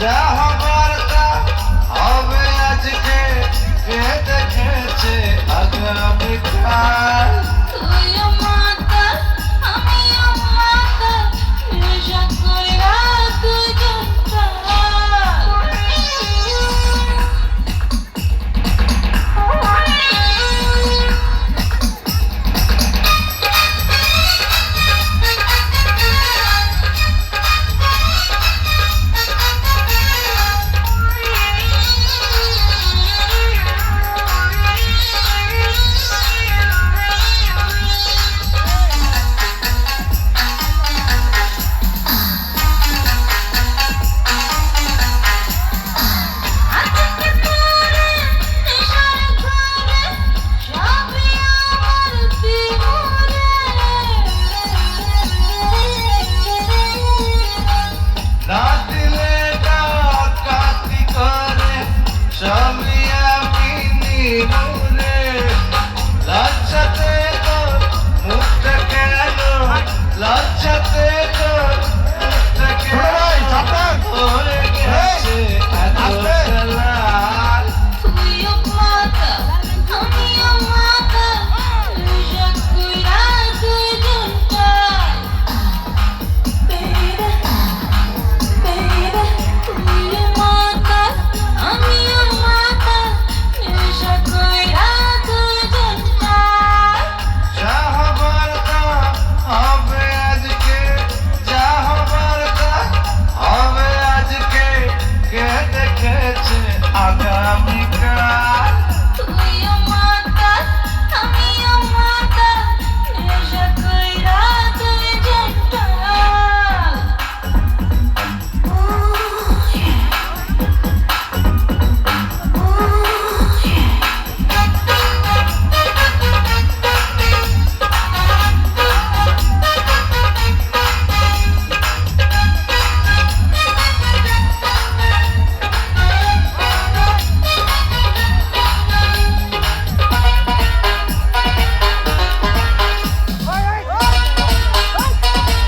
Yeah.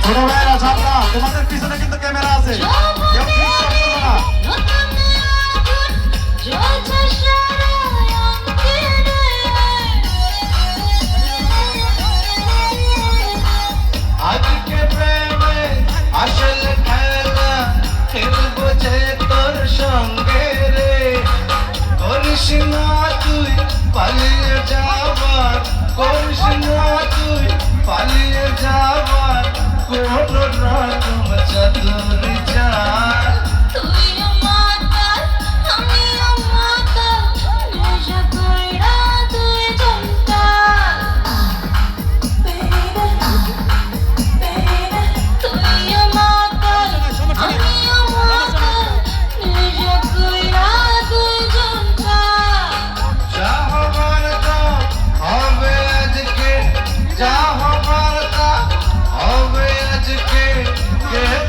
ছোট ভাইরা ছাত্রা তোমাদের পিছনে কিন্তু ক্যামেরা আছে। কেউ ডিস্টার্ব করবে না। আজকে প্রেমে আসল খেলা খেলব যে তোর সঙ্গে রে। করিস না তুই পালিয়ে যাবার করিস না তুই পালিয়ে যাবার। I'm not right, I'm a chatter.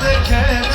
they can't